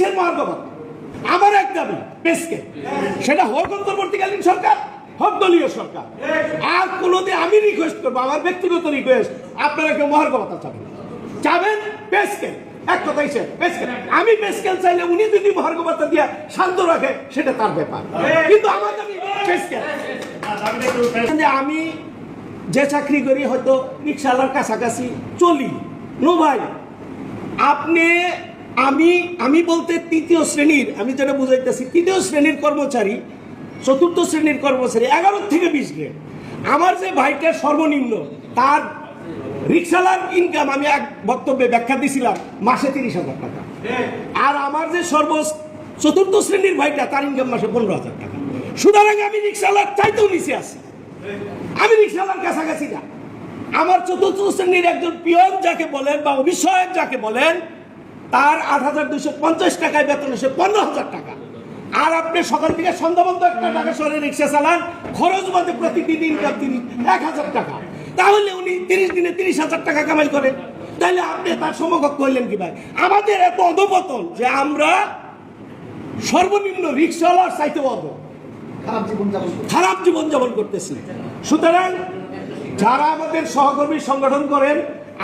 কিসের মহার্গবত আমার এক দাবি পেসকে সেটা হোক অন্তর্বর্তীকালীন সরকার, হোক দলীয় সরকার। আর কোনোদিন আমি রিকোয়েস্ট করব, আমার ব্যক্তিগত রিকোয়েস্ট আপনারা কেউ মহার্গবতা চাবেন? চাবেন পেসকে এক কথাই সে পেসকেল আমি পেসকেল চাইলে উনি যদি মহার্গবতা দিয়া শান্ত রাখে, সেটা তার ব্যাপার। কিন্তু আমার দাবি পেসকেল আমি যে চাকরি করি, হয়তো রিক্সাওয়ালার কাছাকাছি চলি। নো ভাই, আপনি আমি আমি বলতে তৃতীয় শ্রেণির, আমি যেটা বুঝাইতেছি, তৃতীয় শ্রেণির কর্মচারী, চতুর্থ শ্রেণির কর্মচারী, এগারো থেকে বিশ গ্রেড আমার যে ভাইটা সর্বনিম্ন, তার রিক্সালার ইনকাম আমি এক বক্তব্যে ব্যাখ্যা দিছিলাম, মাসে তিরিশ হাজার টাকা। আর আমার যে সর্ব চতুর্থ শ্রেণির ভাইটা, তার ইনকাম মাসে পনেরো হাজার টাকা। সুতরাং আমি রিক্সালার চাইতেও নিচে আছি। আমি রিক্সাওয়ালার কাছাকাছি না। আমার চতুর্থ শ্রেণির একজন পিয়ন যাকে বলেন বা অভিষয়ক যাকে বলেন তার আট হাজার দুশো পঞ্চাশ টাকায় বেতন এসে পনেরো হাজার টাকা। আর আপনি সকাল থেকে সন্ধ্যা পর্যন্ত একটা টাকা শহরে রিক্সা চালান খরচ মধ্যে প্রতিদিন ইনকাম তিনি এক হাজার টাকা। তাহলে উনি তিরিশ দিনে তিরিশ হাজার টাকা কামাই করে। তাহলে আপনি তার সমকক্ষ করলেন কি ভাই? আমাদের এত অধপতন যে আমরা সর্বনিম্ন রিক্সাওয়ালার চাইতে অধ। খারাপ জীবন যাপন খারাপ জীবনযাপন করতেছি। সুতরাং যারা আমাদের সহকর্মী সংগঠন করেন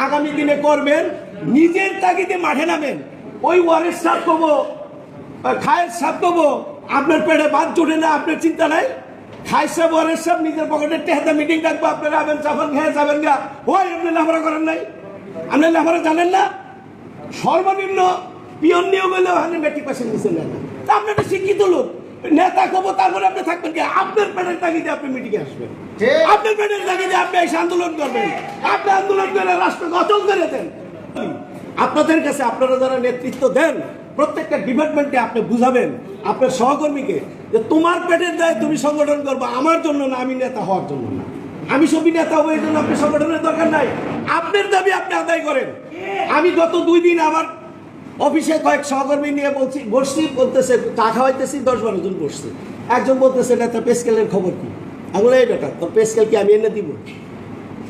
আগামী দিনে করবেন নিজের তাগিদে মাঠে নামেন। ওই ওয়ারের সাপ কবো খায়ের সাপ কবো আপনার পেটে বাদ জোটে না আপনার চিন্তা নাই। খাই সাহেব ওয়ারের সাহেব নিজের পকেটে টেহাতে মিটিং ডাকবো আপনারা আবেন চাফান খেয়ে যাবেন গা। ওই আপনি লেখাপড়া করেন নাই। আপনি লেখাপড়া জানেন না? সর্বনিম্ন পিয়ন নিয়োগ হলে ওখানে মেট্রিক পাশে নিচে নেন না। তা আপনি একটা শিক্ষিত লোক নেতা কব তারপরে আপনি থাকবেন কি? আপনার পেটের তাগিদে আপনি মিটিংয়ে আসবেন। আপনার পেটের তাগিদে আপনি এসে আন্দোলন করবেন। আপনি আন্দোলন করে রাষ্ট্রকে অচল করে দেন। আপনাদের কাছে আপনারা যারা নেতৃত্ব দেন, প্রত্যেকটা ডিপার্টমেন্টে আপনি বুঝাবেন, আপনার সহকর্মীকে, যে তোমার পেটের দায় তুমি সংগঠন করবা, আমার জন্য না, আমি নেতা হওয়ার জন্য না। আমি সবই নেতা এই জন্য আপনি সংগঠনের দরকার নাই। আপনার দাবি আপনি আদায় করেন। আমি গত দুই দিন আমার অফিসে কয়েক সহকর্মী নিয়ে বলছি, বসছি, বলতেছে, চা খাওয়াইতেছি, দশ বারো জন বসছে। একজন বলতেছে, নেতা পেসকেলের খবর কি? আমি এই বেটা, তোর পেস্কেল কি আমি এনে দিব?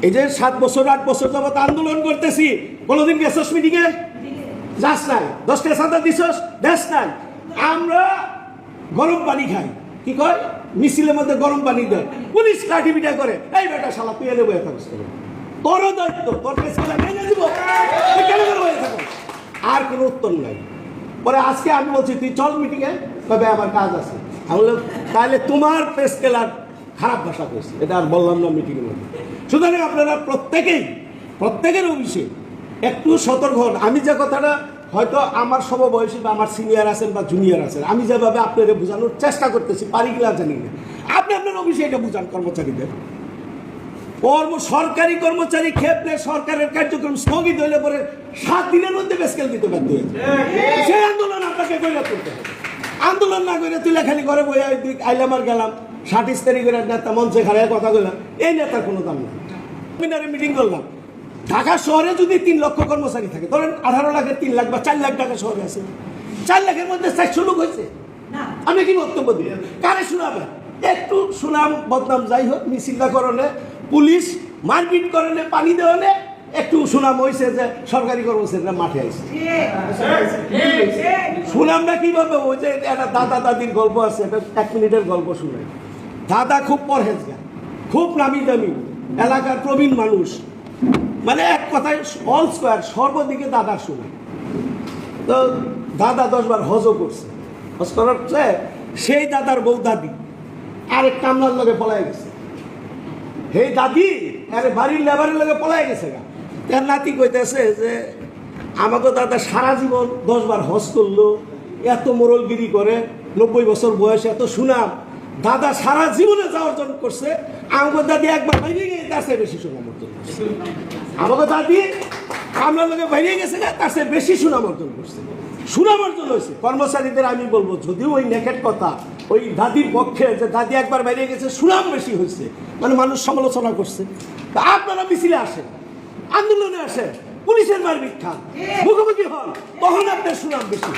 এই যে সাত বছর, আট বছর যাবত আন্দোলন করতেছি কোনোদিন গেছস মিটিংয়ে যাস নাই। দশটা সাদা দিছস? দেশ নাই। আমরা গরম পানি খাই। কি কয়? মিছিলের মধ্যে গরম পানি দেয়। পুলিশ লাঠি পিঠা করে। এই বেটা শালা, তুই এনে বয়ে কেন? দায়িত্ব। তোর দিব। আর কোনো উত্তর নাই। পরে আজকে আমি বলছি, তুই চল মিটিংয়ে তবে আমার কাজ আছে। আমি তাহলে তোমার পেস্কেল আর খারাপ ভাষা কইছে এটা আর বললাম না মিটিংয়ের মধ্যে। সুতরাং আপনারা প্রত্যেকেই, প্রত্যেকের অভিষেক একটু সতর্ক হন। আমি যে কথাটা, হয়তো আমার সমবয়সী বা আমার সিনিয়র আছেন বা জুনিয়র আছেন, আমি যেভাবে আপনাকে বোঝানোর চেষ্টা করতেছি, পারি কিনা জানি না। আপনি আপনার অফিসে এটা বুঝান, কর্মচারীদের। কর্ম, সরকারি কর্মচারী ক্ষেত্রে সরকারের কার্যক্রম স্থগিত হইলে পরে সাত দিনের মধ্যে বেসকেল দিতে বাধ্য হয়েছে সেই আন্দোলন আপনাকে হবে। আন্দোলন না করে তুই খালি ঘরে বই আইলাম আর গেলাম সাতিশ তারিখের নেতা মঞ্চে খাড়ায় কথা বললাম এই নেতার কোনো দাম নেই। মিটিং করলাম। ঢাকা শহরে যদি তিন লক্ষ কর্মচারী থাকে ধরেন আঠারো লাখের তিন লাখ বা চার লাখ টাকা শহরে আছে। চার লাখের মধ্যে চারশো লোক হয়েছে। আমি কি বক্তব্য দিই? কারে শোনাবেন একটু সুনাম বদনাম যাই হোক মিছিলটা করলে পুলিশ মারপিট করলে পানি দেওয়ালে একটু সুনাম হয়েছে যে সরকারি কর্মচারীরা মাঠে আসছে সুনামটা কীভাবে ওই যে একটা দাদা দাদির গল্প আছে একটা এক মিনিটের গল্প শুনে। দাদা খুব পরহেজগার খুব নামি দামি এলাকার প্রবীণ মানুষ। মানে এক কথায় অল স্কোয়ার, সর্বদিকে দাদার শুনে তো দাদা দশবার হজও করছে। হজ করার সেই দাদার বউ দাদি আরেক কামলার লগে পলাই গেছে। হে দাদি, আরে বাড়ির লেবারের লগে পলাই গেছে গা। তার নাতি কইতেছে যে আমাকে দাদা সারা জীবন দশবার হজ করল, এত মোরলগিরি করে, নব্বই বছর বয়সে এত সুনাম দাদা সারা জীবনে যা অর্জন করছে। আমাকে দাদি একবার বাইরে গিয়ে তার চেয়ে বেশি সুনাম অর্জন করছে। আমাকে দাদি কামলার লগে বাইরে গেছে না, তার চেয়ে বেশি সুনাম অর্জন করছে। সুনাম অর্জন হয়েছে। কর্মচারীদের আমি বলব, যদিও ওই নেকেট কথা, ওই দাদির পক্ষে যে দাদি একবার বাইরে গেছে, সুনাম বেশি হয়েছে। মানে মানুষ সমালোচনা করছে। তা আপনারা মিছিলে আসেন, আন্দোলনে আসেন, পুলিশের মার বিখ্যাত মুখোমুখি হন, তখন আপনার সুনাম বেশি।